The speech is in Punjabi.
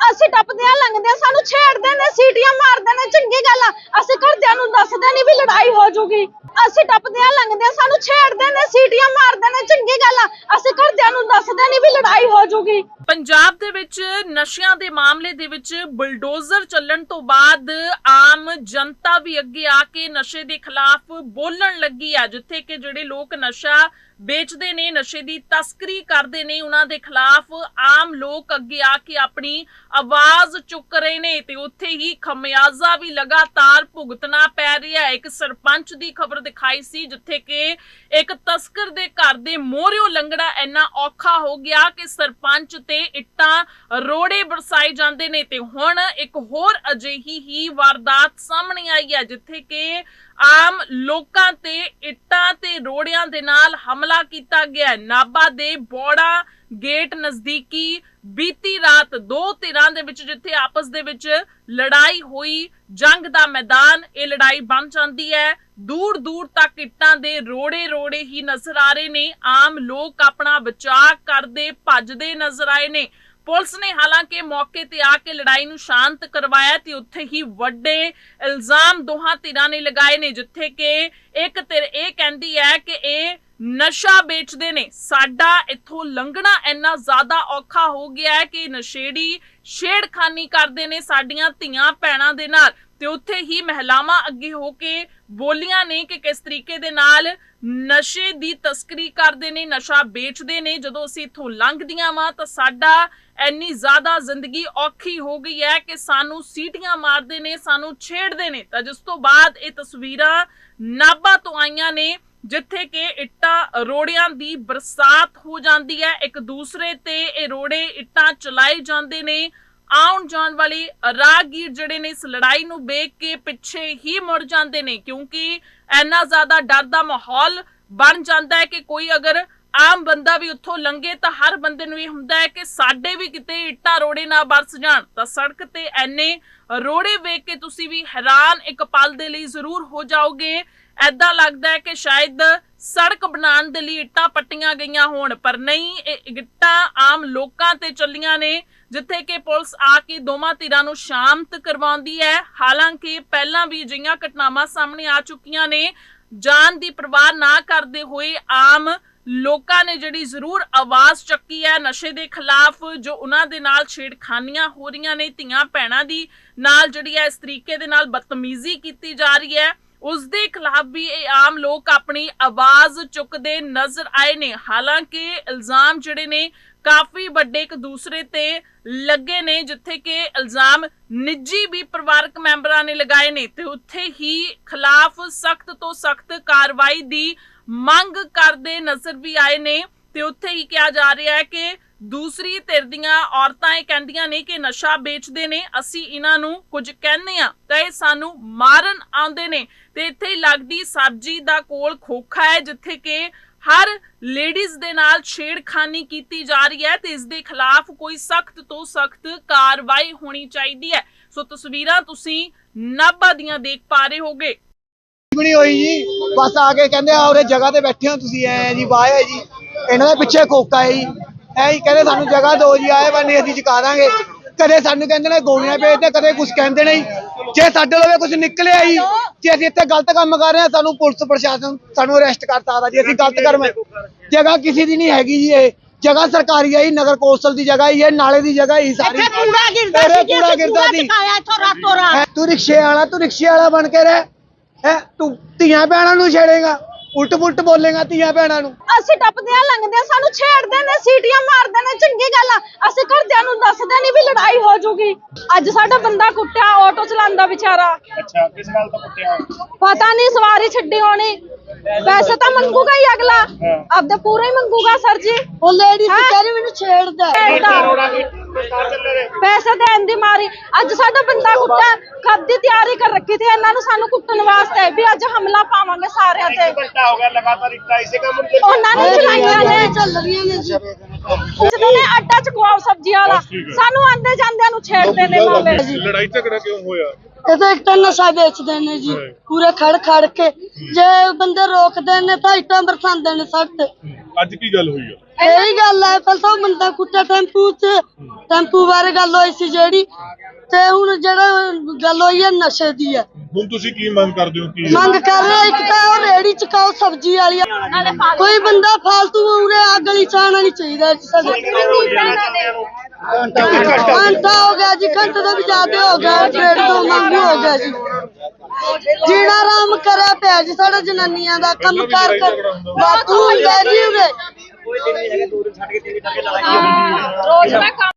ਅਸੀਂ ਟੱਪਦੇ ਆ, ਲੰਘਦੇ ਆ, ਸਾਨੂੰ ਛੇੜਦੇ ਨੇ, ਸੀਟੀਆਂ ਮਾਰਦੇ ਨੇ, ਚੰਗੀ ਗੱਲ ਆ। ਅਸੀਂ ਘਰਦਿਆਂ ਨੂੰ ਦੱਸਦੇ ਨਹੀਂ ਵੀ ਲੜਾਈ ਹੋ ਜੂਗੀ। ਅਸੀਂ ਟੱਪਦੇ ਆ, ਲੰਘਦੇ ਆ, ਸਾਨੂੰ ਛੇੜਦੇ ਨੇ, ਸੀਟੀਆਂ ਮਾਰਦੇ ਨੇ, ਚੰਗੀ ਗੱਲ ਆ। ਅਸੀਂ ਘਰਦਿਆਂ ਨੂੰ ਦੱਸਦੇ ਨਹੀਂ ਵੀ ਲੜਾਈ ਹੋ ਜੂਗੀ ਪੰਜਾਬ ਦੇ ਵਿੱਚ ਨਸ਼ਿਆਂ ਦੇ ਮਾਮਲੇ ਦੇ ਵਿੱਚ ਬੁਲਡੋਜ਼ਰ ਚੱਲਣ ਤੋਂ ਬਾਅਦ ਆਮ ਜਨਤਾ ਵੀ ਅੱਗੇ ਆ ਕੇ ਨਸ਼ੇ ਦੇ ਖਿਲਾਫ ਬੋਲਣ ਲੱਗੀ ਆ, ਜਿੱਥੇ ਕਿ ਜਿਹੜੇ ਲੋਕ ਨਸ਼ਾ ਵੇਚਦੇ ਨੇ, ਨਸ਼ੇ ਦੀ ਤਸਕਰੀ ਕਰਦੇ ਨੇ, ਉਹਨਾਂ ਦੇ ਖਿਲਾਫ ਆਮ ਲੋਕ ਅੱਗੇ ਆ ਕੇ ਆਪਣੀ ਆਵਾਜ਼ ਚੁੱਕ ਰਹੇ ਨੇ ਤੇ ਉੱਥੇ ਹੀ ਖਮਿਆਜ਼ਾ ਵੀ ਲਗਾਤਾਰ ਭੁਗਤਣਾ ਪੈ ਰਿਹਾ ਹੈ। ਇੱਕ ਸਰਪੰਚ ਦੀ ਖਬਰ ਦਿਖਾਈ ਸੀ, ਜਿੱਥੇ ਕਿ ਇੱਕ ਤਸਕਰ ਦੇ ਘਰ ਦੇ ਮੋਹਰਿਓ ਲੰਘਣਾ ਇੰਨਾ ਔਖਾ ਹੋ ਗਿਆ ਕਿ ਸਰਪੰਚ ਤੇ ਇੱਟਾਂ ਰੋੜੇ ਬਰਸਾਏ ਜਾਂਦੇ ਨੇ ਤੇ ਹੁਣ ਇੱਕ ਹੋਰ ਅਜਿਹੀ ਹੀ ਵਾਰਦਾਤ ਸਾਹਮਣੇ ਆਈ ਹੈ, ਜਿੱਥੇ ਕਿ ਆਮ ਲੋਕਾਂ ਤੇ ਇੱਟਾਂ ਤੇ ਰੋੜਿਆਂ ਦੇ ਨਾਲ ਹਮਲਾ ਕੀਤਾ ਗਿਆ ਹੈ। ਨਾਭਾ ਦੇ ਬੋੜਾ ਗੇਟ ਨਜ਼ਦੀਕੀ ਬੀਤੀ ਰਾਤ ਦੋ ਧਿਰਾਂ ਦੇ ਵਿੱਚ ਜਿੱਥੇ ਆਪਸ ਦੇ ਵਿੱਚ ਲੜਾਈ ਹੋਈ, ਜੰਗ ਦਾ ਮੈਦਾਨ, ਇਹ ਲੜਾਈ ਬਣ ਜਾਂਦੀ ਹੈ। ਦੂਰ ਦੂਰ ਤੱਕ ਇੱਟਾਂ ਦੇ ਰੋੜੇ ਰੋੜੇ ਹੀ ਨਜ਼ਰ ਆ ਰਹੇ ਨੇ। ਆਮ ਲੋਕ ਆਪਣਾ ਬਚਾਅ ਕਰਦੇ, ਭੱਜਦੇ ਨਜ਼ਰ ਆਏ ਨੇ। ਪੁਲਿਸ ਨੇ ਹਾਲਾਂਕਿ ਮੌਕੇ ਤੇ ਆ ਕੇ ਲੜਾਈ ਨੂੰ ਸ਼ਾਂਤ ਕਰਵਾਇਆ ਤੇ ਉੱਥੇ ਹੀ ਵੱਡੇ ਇਲਜ਼ਾਮ ਦੋਹਾਂ ਧਿਰਾਂ ਨੇ ਲਗਾਏ ਨੇ, ਜਿੱਥੇ ਕਿ ਇੱਕ ਧਿਰ ਇਹ ਕਹਿੰਦੀ ਹੈ ਕਿ ਇਹ ਨਸ਼ਾ ਵੇਚਦੇ ਨੇ। ਸਾਡਾ ਇੱਥੋਂ ਲੰਘਣਾ ਇੰਨਾ ਜ਼ਿਆਦਾ ਔਖਾ ਹੋ ਗਿਆ ਹੈ ਕਿ ਨਸ਼ੇੜੀ ਛੇੜਖਾਨੀ ਕਰਦੇ ਨੇ ਸਾਡੀਆਂ ਧੀਆਂ ਭੈਣਾਂ ਦੇ ਨਾਲ। ਤੇ ਉੱਥੇ ਹੀ ਮਹਿਲਾਵਾਂ ਅੱਗੇ ਹੋ ਕੇ ਬੋਲੀਆਂ ਨੇ ਕਿ ਕਿਸ ਤਰੀਕੇ ਦੇ ਨਾਲ ਨਸ਼ੇ ਦੀ ਤਸਕਰੀ ਕਰਦੇ ਨੇ, ਨਸ਼ਾ ਵੇਚਦੇ ਨੇ। ਜਦੋਂ ਅਸੀਂ ਇੱਥੋਂ ਲੰਘਦੀਆਂ ਵਾਂ ਤਾਂ ਸਾਡਾ ਇੰਨੀ ਜ਼ਿਆਦਾ ਜ਼ਿੰਦਗੀ ਔਖੀ ਹੋ ਗਈ ਹੈ ਕਿ ਸਾਨੂੰ ਸੀਟੀਆਂ ਮਾਰਦੇ ਨੇ, ਸਾਨੂੰ ਛੇੜਦੇ ਨੇ। ਤਾਂ ਜਿਸ ਤੋਂ ਬਾਅਦ ਇਹ ਤਸਵੀਰਾਂ ਨਾਭਾ ਤੋਂ ਆਈਆਂ ਨੇ। ਜਿੱਥੇ ਕਿ ਇੱਟਾਂ, ਰੋੜਿਆਂ ਦੀ ਬਰਸਾਤ ਹੋ ਜਾਂਦੀ ਹੈ। ਇੱਕ ਦੂਸਰੇ ਤੇ ਇਹ ਰੋੜੇ ਇੱਟਾਂ ਚਲਾਏ ਜਾਂਦੇ ਨੇ। ਆਉਣ ਜਾਣ ਵਾਲੇ ਰਾਹਗੀਰ ਜਿਹੜੇ ਨੇ ਇਸ ਲੜਾਈ ਨੂੰ ਵੇਖ ਕੇ ਪਿੱਛੇ ਹੀ ਮੁੜ ਜਾਂਦੇ ਨੇ, ਕਿਉਂਕਿ ਇੰਨਾ ਜ਼ਿਆਦਾ ਡਰ ਦਾ ਮਾਹੌਲ ਬਣ ਜਾਂਦਾ ਹੈ ਕਿ ਕੋਈ ਅਗਰ ਆਮ ਬੰਦਾ ਵੀ ਉੱਥੋਂ ਲੰਘੇ ਤਾਂ ਹਰ ਬੰਦੇ ਨੂੰ ਇਹ ਹੁੰਦਾ ਹੈ ਕਿ ਸਾਡੇ ਵੀ ਕਿਤੇ ਇੱਟਾਂ ਰੋੜੇ ਨਾ ਬਰਸ ਜਾਣ। ਤਾਂ ਸੜਕ ਤੇ ਐਨੇ ਰੋੜੇ ਵੇਖ ਕੇ ਤੁਸੀਂ ਵੀ ਹੈਰਾਨ ਇੱਕ ਪਲ ਦੇ ਲਈ ਜ਼ਰੂਰ ਹੋ ਜਾਓਗੇ। ਐਦਾਂ ਲੱਗਦਾ ਹੈ ਕਿ ਸ਼ਾਇਦ ਸੜਕ ਬਣਾਉਣ ਦੇ ਲਈ ਇੱਟਾਂ ਪੱਟੀਆਂ ਗਈਆਂ ਹੋਣ, ਪਰ ਨਹੀਂ, ਇਹ ਇੱਟਾਂ ਆਮ ਲੋਕਾਂ ਤੇ ਚੱਲੀਆਂ ਨੇ, ਜਿੱਥੇ ਕਿ ਪੁਲਿਸ ਆ ਕੇ ਦੋਵਾਂ ਧਿਰਾਂ ਨੂੰ ਸ਼ਾਂਤ ਕਰਵਾਉਂਦੀ ਹੈ। ਹਾਲਾਂਕਿ ਪਹਿਲਾਂ ਵੀ ਅਜਿਹੀਆਂ ਘਟਨਾਵਾਂ ਸਾਹਮਣੇ ਆ ਚੁੱਕੀਆਂ ਨੇ। ਜਾਨ ਦੀ ਪਰਵਾਹ ਨਾ ਕਰਦੇ ਹੋਏ ਆਮ ਲੋਕਾਂ ਨੇ ਜਿਹੜੀ ਜ਼ਰੂਰ ਆਵਾਜ਼ ਚੱਕੀ ਹੈ ਨਸ਼ੇ ਦੇ ਖਿਲਾਫ, ਜੋ ਉਹਨਾਂ ਦੇ ਨਾਲ ਛੇੜਖਾਨੀਆਂ ਹੋ ਰਹੀਆਂ ਨੇ, ਧੀਆਂ ਭੈਣਾਂ ਦੀ ਨਾਲ ਜਿਹੜੀ ਹੈ, ਇਸ ਤਰੀਕੇ ਦੇ ਨਾਲ ਬਦਤਮੀਜ਼ੀ ਕੀਤੀ ਜਾ ਰਹੀ ਹੈ। ਉਸ ਦੇ ਖਿਲਾਫ ਵੀ ਇਹ ਆਮ ਲੋਕ ਆਪਣੀ ਆਵਾਜ਼ ਚੁੱਕਦੇ ਨਜ਼ਰ ਆਏ ਨੇ। ਹਾਲਾਂਕਿ ਇਲਜ਼ਾਮ ਜਿਹੜੇ ਨੇ ਕਾਫੀ ਵੱਡੇ ਇੱਕ ਦੂਸਰੇ ਤੇ ਲੱਗੇ ਨੇ, ਜਿੱਥੇ ਕਿ ਇਲਜ਼ਾਮ ਨਿੱਜੀ ਵੀ ਪਰਿਵਾਰਕ ਮੈਂਬਰਾਂ ਨੇ ਲਗਾਏ ਨੇ ਤੇ ਉੱਥੇ ਹੀ ਖਿਲਾਫ ਸਖਤ ਤੋਂ ਸਖਤ ਕਾਰਵਾਈ ਦੀ ਮੰਗ ਕਰਦੇ ਨਜ਼ਰ ਵੀ ਆਏ ਨੇ ਤੇ ਉੱਥੇ ਹੀ ਕਿਹਾ ਜਾ ਰਿਹਾ ਹੈ ਕਿ ਦੂਸਰੀ ਧਿਰ ਦੀਆਂ ਔਰਤਾਂ ਇਹ ਕਹਿੰਦੀਆਂ ਨੇ ਕਿ ਨਸ਼ਾ ਵੇਚਦੇ ਨੇ, ਅਸੀਂ ਇਹਨਾਂ ਨੂੰ ਕੁਝ ਕਹਿੰਦੇ ਆ ਤਾਂ ਇਹ ਸਾਨੂੰ ਮਾਰਨ ਆਉਂਦੇ ਨੇ ਤੇ ਇੱਥੇ ਲੱਗਦੀ ਸਬਜ਼ੀ ਦਾ ਕੋਲ ਖੋਖਾ ਹੈ, ਜਿੱਥੇ ਕਿ ਹਰ ਲੇਡੀਜ਼ ਦੇ ਨਾਲ ਛੇੜਖਾਨੀ ਕੀਤੀ ਜਾ ਰਹੀ ਹੈ ਤੇ ਇਸ ਦੇ ਖਿਲਾਫ ਕੋਈ ਸਖਤ ਤੋਂ ਸਖਤ ਕਾਰਵਾਈ ਹੋਣੀ ਚਾਹੀਦੀ ਹੈ। ਸੋ ਤਸਵੀਰਾਂ ਤੁਸੀਂ ਨਾਭਾ ਦੀਆਂ ਦੇਖ ਪਾ ਰਹੇ ਹੋਗੇ। ਨਹੀਂ ਹੋਈ ਜੀ? ਬਸ ਆ ਕੇ ਕਹਿੰਦੇ ਆ ਉਰੇ ਜਗ੍ਹਾ ਤੇ ਬੈਠੇ ਹੋ ਤੁਸੀਂ, ਐ ਜੀ, ਵਾਹ ਹੈ ਜੀ। ਇਹਨਾਂ ਦੇ ਪਿੱਛੇ ਕੋਕਾ ਹੈ ਜੀ। ਐ ਹੀ ਕਹਿੰਦੇ ਸਾਨੂੰ ਜਗ੍ਹਾ ਦਿਓ ਜੀ ਆਏ ਬੰਨੇ ਅਸੀਂ ਚੁਕਾ ਦਾਂਗੇ ਕਦੇ ਸਾਨੂੰ ਕਹਿੰਦੇ ਨੇ ਗੋਲੀਆਂ ਭੇਜਦੇ, ਕਦੇ ਕੁਝ ਕਹਿੰਦੇ ਨਹੀਂ ਜੇ ਸਾਡੇ ਲਵੇ ਕੁਝ ਨਿਕਲਿਆ ਜੀ ਜੇ ਅਸੀਂ ਇੱਥੇ ਗਲਤ ਕੰਮ ਕਰ ਰਹੇ ਹਾਂ ਸਾਨੂੰ ਪੁਲਿਸ ਪ੍ਰਸ਼ਾਸਨ ਸਾਨੂੰ ਅਰੈਸਟ ਕਰ ਸਕਦਾ ਜੀ ਅਸੀਂ ਗਲਤ ਕਰਮ ਜਗ੍ਹਾ ਕਿਸੇ ਦੀ ਨਹੀਂ ਹੈਗੀ ਜੀ ਇਹ। ਜਗ੍ਹਾ ਸਰਕਾਰੀ ਹੈ ਜੀ ਨਗਰ ਕੌਂਸਲ ਦੀ ਜਗ੍ਹਾ ਹੀ ਹੈ ਨਾਲੇ ਦੀ ਜਗ੍ਹਾ ਹੀ ਸਾਰੀ। ਇੱਥੇ ਕੂੜਾ ਗਿਰਦਾ ਸੀ ਕੂੜਾ ਗਿਰਦਾ ਸੀ। ਇੱਥੋਂ ਰਾਤੋਂ ਰਾਤ। ਹੈਂ, ਤੂੰ ਰਿਕਸ਼ੇ ਵਾਲਾ ਤੂੰ ਰਿਕਸ਼ੇ ਵਾਲਾ ਬਣ ਕੇ ਰਹਿ। ਹੈ ਤੂੰ ਧੀਆਂ ਭੈਣਾਂ ਨੂੰ ਛੇੜੇਗਾ। ਉਲਟ ਪੁਲਟ ਬੋਲੇਗਾ ਧੀਆਂ ਭੈਣਾਂ ਨੂੰ। ਅਸੀਂ ਟੱਪਦੇ ਆ ਲੰਘਦੇ ਆ ਸਾਨੂੰ ਛੇੜਦੇ ਨੇ ਸੀਟੀਆਂ ਮਾਰਦੇ ਨੇ ਚੰਗੀ ਗੱਲ ਆ। ਅਸੀਂ ਘਰਦਿਆਂ ਨੂੰ ਦੱਸਦੇ ਨਹੀਂ ਵੀ ਲੜਾਈ ਹੋ ਜੂਗੀ। ਅੱਜ ਸਾਡਾ ਬੰਦਾ ਕੁੱਟਿਆ ਆਟੋ ਚਲਾਉਂਦਾ ਵਿਚਾਰਾ। ਅੱਛਾ ਕਿਸ ਗੱਲ ਤੋਂ ਕੁੱਟਿਆ? ਪਤਾ ਨਹੀਂ ਸਵਾਰੀ ਛੱਡੀ ਹੋਣੀ। ਵੈਸੇ ਤਾਂ ਮੰਗੂਗਾ ਹੀ ਅਗਲਾ। ਆਪਦੇ ਪੂਰਾ ਹੀ ਮੰਗੂਗਾ ਸਰ ਜੀ। ਉਹ ਲੇਡੀ ਕਹਿੰਦੀ ਮੈਨੂੰ ਛੇੜਦਾ ਪੈਸੇ। ਦੇਣ ਦੀ ਮਾਰੀ। ਅੱਜ ਸਾਡਾ ਬੰਦਾ ਕੁੱਟਿਆ ਕਦ ਦੀ ਤਿਆਰੀ ਕਰ ਰੱਖੀ ਸੀ। ਇਹਨਾਂ ਨੂੰ ਸਾਨੂੰ ਕੁੱਟਣ ਵਾਸਤੇ ਵੀ ਅੱਜ ਹਮਲਾ ਪਾਵਾਂਗੇ ਸਾਰਿਆਂ ਤੇ। ਇੱਕ ਘੰਟਾ ਹੋ ਗਿਆ ਲਗਾਤਾਰ ਇੱਟਾਂ ਇਸੇ ਕੰਮ ਨੂੰ। ਉਹਨਾਂ ਨੇ ਚਲਾਈਆਂ ਨੇ ਚੱਲ ਰਹੀਆਂ ਨੇ ਜਦੋਂ ਨੇ ਅੱਡਾ ਚਕਵਾਓ ਸਬਜ਼ੀ ਵਾਲਾ। ਸਾਨੂੰ ਆਂਦੇ ਜਾਂਦਿਆਂ ਨੂੰ ਛੇੜਦੇ ਨੇ ਮਾਮੇ। ਲੜਾਈ ਝਗੜਾ ਕਿਉਂ ਹੋਇਆ? ਇਹ ਤਾਂ ਇੱਟਾਂ ਨਸ਼ਾ ਵੇਚਦੇ ਨੇ ਜੀ ਪੂਰੇ ਖੜ ਖੜ ਕੇ। ਜੇ ਬੰਦੇ ਰੋਕਦੇ ਨੇ ਤਾਂ ਇੱਟਾਂ ਬਰਸਾਉਂਦੇ ਨੇ ਸੜਕ ਤੇ ਅੱਜ ਕੀ ਗੱਲ ਹੋਈ ਆ? ਇਹੀ ਗੱਲ ਹੈ ਉਹ ਬੰਦਾ ਕੁੱਟਿਆ ਟੈਂਪੂ 'ਚ। ਟੈਂਪੂ ਬਾਰੇ ਗੱਲ ਹੋਈ ਸੀ ਜਿਹੜੀ। ਤੇ ਹੁਣ ਜਿਹੜਾ ਗੱਲ ਹੋਈ ਹੈ ਨਸ਼ੇ ਦੀ ਹੈ ਹੁਣ ਤੁਸੀਂ ਕੀ ਮੰਗ ਕਰਦੇ ਹੋ ਕੀ ਮੰਗ ਕਰ ਰਹੇ ਇੱਕ ਤਾਂ ਉਹ ਰੇੜੀ ਚਕਾਓ ਸਬਜ਼ੀ ਵਾਲੀ ਕੋਈ ਬੰਦਾ ਫਾਲਤੂ ਉਰੇ ਆ ਗਲੀ ਚ ਆਉਣਾ ਨਹੀਂ ਚਾਹੀਦਾ ਜੀ ਸਾਡੇ। ਘੰਟਾ ਹੋ ਗਿਆ ਜੀ ਘੰਟੇ ਤੋਂ ਵੀ ਜ਼ਿਆਦਾ ਹੋ ਗਿਆ ਡੇਢ ਤੋਂ ਮੰਗੂ ਹੋ ਗਿਆ ਜੀ। ਜੀਣਾ ਆਰਾਮ ਕਰਿਆ ਪਿਆ ਜੀ ਸਾਡਾ ਜਨਾਨੀਆਂ ਦਾ ਕੰਮ ਕਾਰ ਕਰ ਬਾਪੂ ਨਹੀਂ ਰੋਜ਼ ਦਾ ਕੰਮ